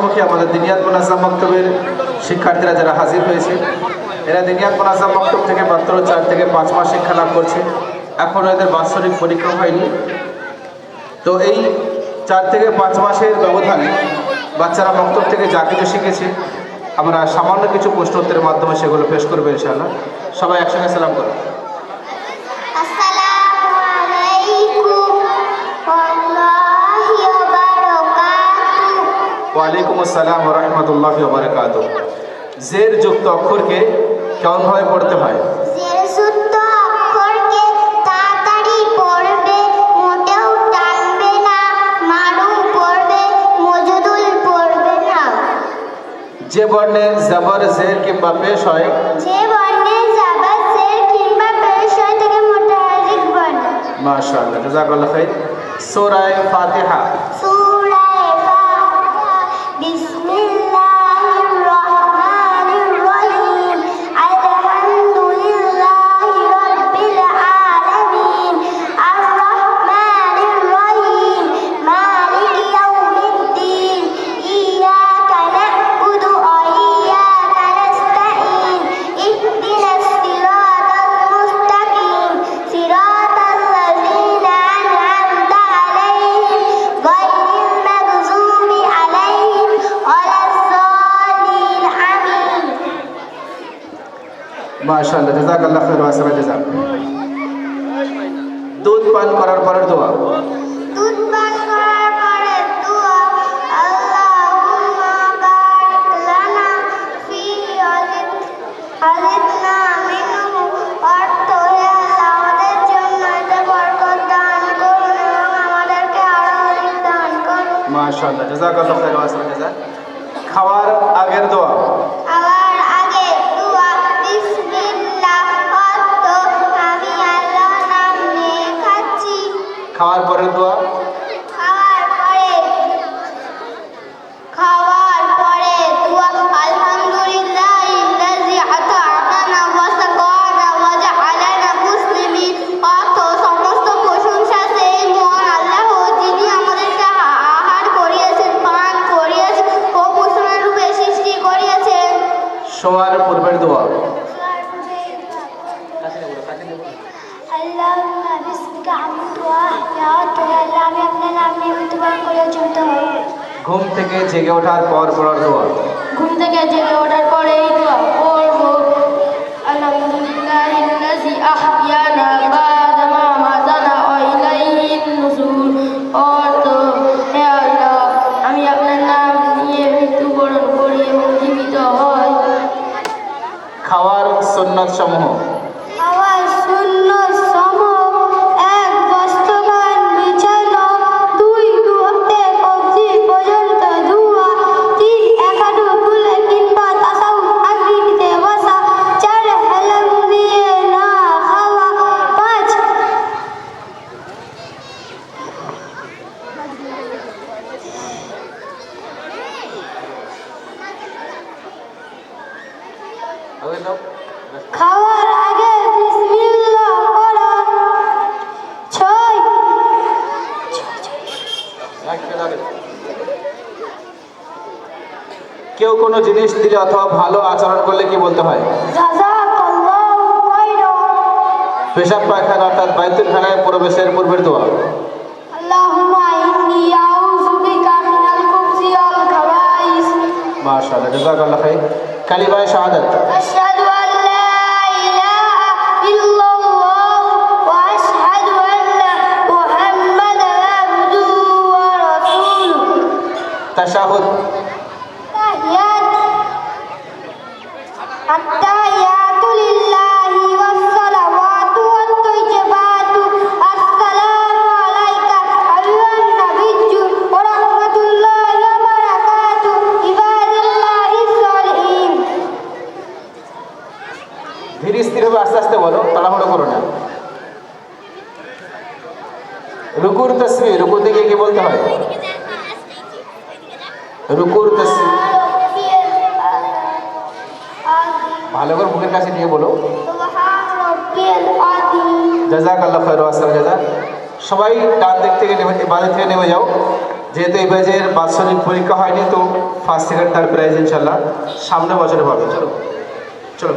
আমাদের দিনিয়াত মোনাজাম মক্তবের শিক্ষার্থীরা যারা হাজির হয়েছে, এরা দিনিয়াত মোনাজাম মক্তব থেকে মাত্র চার থেকে পাঁচ মাস শিক্ষা লাভ করছে। এখনও এদের বাৎসরিক পরীক্ষা হয়নি। তো এই চার থেকে পাঁচ মাসের ব্যবধানে বাচ্চারা মক্তব থেকে যা কিছু শিখেছে, আমরা সামান্য কিছু প্রশ্ন উত্তরের মাধ্যমে সেগুলো পেশ করব ইনশাআল্লাহ। সবাই একসঙ্গে সালাম করো। ওয়ালাইকুম আসসালাম রহমতুল্লাহ বারকাত জের যুক্ত অক্ষরকে কেমনভাবে পড়তে হয়? যে বর্ণে জবর জের কিংবা পেশ হয় যে বর্ণে জাবার জের কিংবা পেশ হয় থেকে মোটাহারিক বর্ণ। মাশাআল্লাহ জাযাকাল্লাহ খাইর। সূরা ফাতিহা। সূরা মাশাআল্লাহ জাযাকাল্লাহ খাইর ওয়া আসরা জাযা দুধ পান করার পরের দোয়া। দুধ পান করার পরে দোয়া আল্লাহুম্মা বারিক লানা ফি আলিদনা মিনহু অর্থ হে আল্লাহ আমাদের জন্য এতে বরকত দান করুন এবং আমাদেরকে আরও অধিক দান করুন। মাশাআল্লাহ জাযাকাল্লাহ খাইর ওয়া আসরা জাযা খাওয়ার আগের দোয়া। আবার খাওয়ার পরে দোয়া ঘুম থেকে জেগে ওঠার পর পড়ার দোয়া। ঘুম থেকে জেগে ওঠার পরে এই দোয়া পড়ব আলহামদুলিল্লাহিল্লাযী আহইয়ানা বা'দা মা আমাতানা ওয়া ইলাইহিন নুশুর অর্থ হে আল্লাহ আমি আপনার নাম নিয়ে মৃত্যুবরণ করি এবং জীবিত হই। খাওয়ার সুন্নাত সমূহ আওয়াজ শূন্য খাওয়ার আগে বিসমিল্লাহ পড়া ছয় কেউ কোনো জিনিস দিলে অথবা ভালো আচরণ করলে কি বলতে হয়? পেশাব পায়খানা অর্থাৎ বাইতুল খানায় প্রবেশের পূর্বের দোয়া। মাশাআল্লাহ জাযাকাল্লাহ খাইর। كلمة شهادة. أشهد أن لا إله إلا الله وأشهد أن محمدا عبده ورسوله. تشهد. রুকুর তসবি রুকুর থেকে কি বলতে হয়? রুকুর তসবি ভালো করে মুখের কাছে নিয়ে বলো। জাজাক আল্লাহ খৈর আসসালাম জাজা সবাই ডান দিক থেকে নেমে বাজার থেকে নেমে যাও। যেহেতু এই বাজারের বাৎসরিক পরীক্ষা হয়নি, তো ফার্স্ট সেকেন্ড থার্ড প্রাইজ ইনশাল্লাহ সামনে বছরে পাবে। চলো চলো।